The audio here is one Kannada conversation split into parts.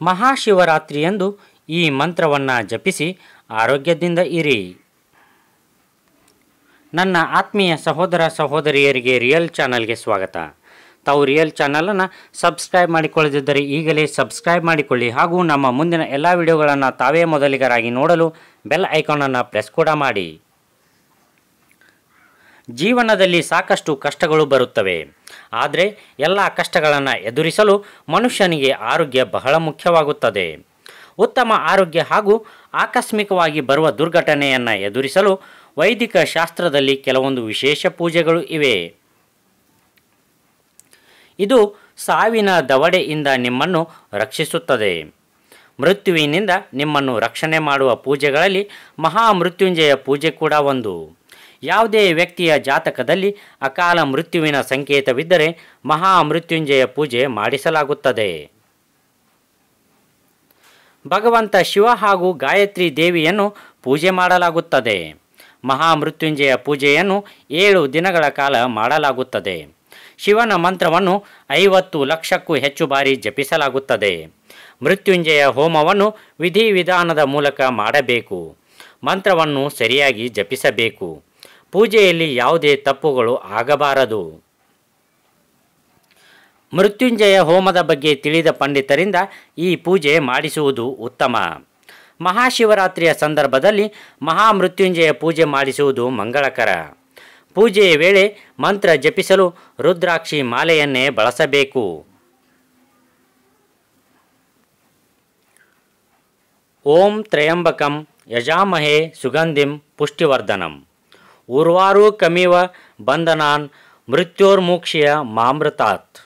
ಮಹಾಶಿವರಾತ್ರಿಯಂದು ಈ ಮಂತ್ರವನ್ನು ಜಪಿಸಿ ಆರೋಗ್ಯದಿಂದ ಇರಿ. ನನ್ನ ಆತ್ಮೀಯ ಸಹೋದರ ಸಹೋದರಿಯರಿಗೆ ರಿಯಲ್ ಚಾನಲ್ಗೆ ಸ್ವಾಗತ. ತಾವು ರಿಯಲ್ ಚಾನಲನ್ನು ಸಬ್ಸ್ಕ್ರೈಬ್ ಮಾಡಿಕೊಳ್ಳದಿದ್ದರೆ ಈಗಲೇ ಸಬ್ಸ್ಕ್ರೈಬ್ ಮಾಡಿಕೊಳ್ಳಿ ಹಾಗೂ ನಮ್ಮ ಮುಂದಿನ ಎಲ್ಲ ವಿಡಿಯೋಗಳನ್ನು ತಾವೇ ಮೊದಲಿಗರಾಗಿ ನೋಡಲು ಬೆಲ್ ಐಕಾನನ್ನು ಪ್ರೆಸ್ ಕೂಡ ಮಾಡಿ. ಜೀವನದಲ್ಲಿ ಸಾಕಷ್ಟು ಕಷ್ಟಗಳು ಬರುತ್ತವೆ. ಆದರೆ ಎಲ್ಲ ಕಷ್ಟಗಳನ್ನು ಎದುರಿಸಲು ಮನುಷ್ಯನಿಗೆ ಆರೋಗ್ಯ ಬಹಳ ಮುಖ್ಯವಾಗುತ್ತದೆ. ಉತ್ತಮ ಆರೋಗ್ಯ ಹಾಗೂ ಆಕಸ್ಮಿಕವಾಗಿ ಬರುವ ದುರ್ಘಟನೆಯನ್ನು ಎದುರಿಸಲು ವೈದಿಕ ಶಾಸ್ತ್ರದಲ್ಲಿ ಕೆಲವೊಂದು ವಿಶೇಷ ಪೂಜೆಗಳು ಇವೆ. ಇದು ಸಾವಿನ ದವಡೆಯಿಂದ ನಿಮ್ಮನ್ನು ರಕ್ಷಿಸುತ್ತದೆ. ಮೃತ್ಯುವಿನಿಂದ ನಿಮ್ಮನ್ನು ರಕ್ಷಣೆ ಮಾಡುವ ಪೂಜೆಗಳಲ್ಲಿ ಮಹಾಮೃತ್ಯುಂಜಯ ಪೂಜೆ ಕೂಡ ಒಂದು. ಯಾವುದೇ ವ್ಯಕ್ತಿಯ ಜಾತಕದಲ್ಲಿ ಅಕಾಲ ಮೃತ್ಯುವಿನ ಸಂಕೇತವಿದ್ದರೆ ಮಹಾಮೃತ್ಯುಂಜಯ ಪೂಜೆ ಮಾಡಿಸಲಾಗುತ್ತದೆ. ಭಗವಂತ ಶಿವ ಹಾಗೂ ಗಾಯತ್ರಿ ದೇವಿಯನ್ನು ಪೂಜೆ ಮಾಡಲಾಗುತ್ತದೆ. ಮಹಾಮೃತ್ಯುಂಜಯ ಪೂಜೆಯನ್ನು ಏಳು ದಿನಗಳ ಕಾಲ ಮಾಡಲಾಗುತ್ತದೆ. ಶಿವನ ಮಂತ್ರವನ್ನು ಐವತ್ತು ಲಕ್ಷಕ್ಕೂ ಹೆಚ್ಚು ಬಾರಿ ಜಪಿಸಲಾಗುತ್ತದೆ. ಮೃತ್ಯುಂಜಯ ಹೋಮವನ್ನು ವಿಧಿವಿಧಾನದ ಮೂಲಕ ಮಾಡಬೇಕು. ಮಂತ್ರವನ್ನು ಸರಿಯಾಗಿ ಜಪಿಸಬೇಕು. ಪೂಜೆಯಲ್ಲಿ ಯಾವುದೇ ತಪ್ಪುಗಳು ಆಗಬಾರದು. ಮೃತ್ಯುಂಜಯ ಹೋಮದ ಬಗ್ಗೆ ತಿಳಿದ ಪಂಡಿತರಿಂದ ಈ ಪೂಜೆ ಮಾಡಿಸುವುದು ಉತ್ತಮ. ಮಹಾಶಿವರಾತ್ರಿಯ ಸಂದರ್ಭದಲ್ಲಿ ಮಹಾಮೃತ್ಯುಂಜಯ ಪೂಜೆ ಮಾಡಿಸುವುದು ಮಂಗಳಕರ. ಪೂಜೆಯ ವೇಳೆ ಮಂತ್ರ ಜಪಿಸಲು ರುದ್ರಾಕ್ಷಿ ಮಾಲೆಯನ್ನೇ ಬಳಸಬೇಕು. ಓಂ ತ್ರಯಂಬಕಂ ಯಜಾಮಹೇ ಸುಗಂಧಿಂ ಪುಷ್ಟಿವರ್ಧನಂ. ಉರ್ವಾರು ಕಮಿವ ಬಂಧನಾನ್ ಮೃತ್ಯೋರ್ಮೋಕ್ಷಿಯ ಮಾಮೃತಾತ್.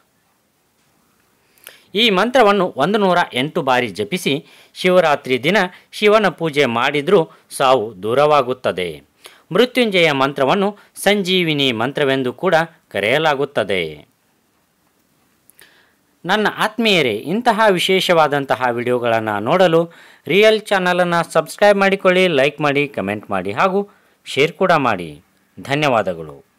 ಈ ಮಂತ್ರವನ್ನು ಒಂದು ನೂರ ಎಂಟು ಬಾರಿ ಜಪಿಸಿ ಶಿವರಾತ್ರಿ ದಿನ ಶಿವನ ಪೂಜೆ ಮಾಡಿದರೂ ಸಾವು ದೂರವಾಗುತ್ತದೆ. ಮೃತ್ಯುಂಜಯ ಮಂತ್ರವನ್ನು ಸಂಜೀವಿನಿ ಮಂತ್ರವೆಂದು ಕೂಡ ಕರೆಯಲಾಗುತ್ತದೆ. ನನ್ನ ಆತ್ಮೀಯರೇ, ಇಂತಹ ವಿಶೇಷವಾದಂತಹ ವಿಡಿಯೋಗಳನ್ನು ನೋಡಲು ರಿಯಲ್ ಚಾನಲನ್ನು ಸಬ್ಸ್ಕ್ರೈಬ್ ಮಾಡಿಕೊಳ್ಳಿ, ಲೈಕ್ ಮಾಡಿ, ಕಮೆಂಟ್ ಮಾಡಿ ಹಾಗೂ ಶೇರ್ ಕೂಡ ಮಾಡಿ. ಧನ್ಯವಾದಗಳು.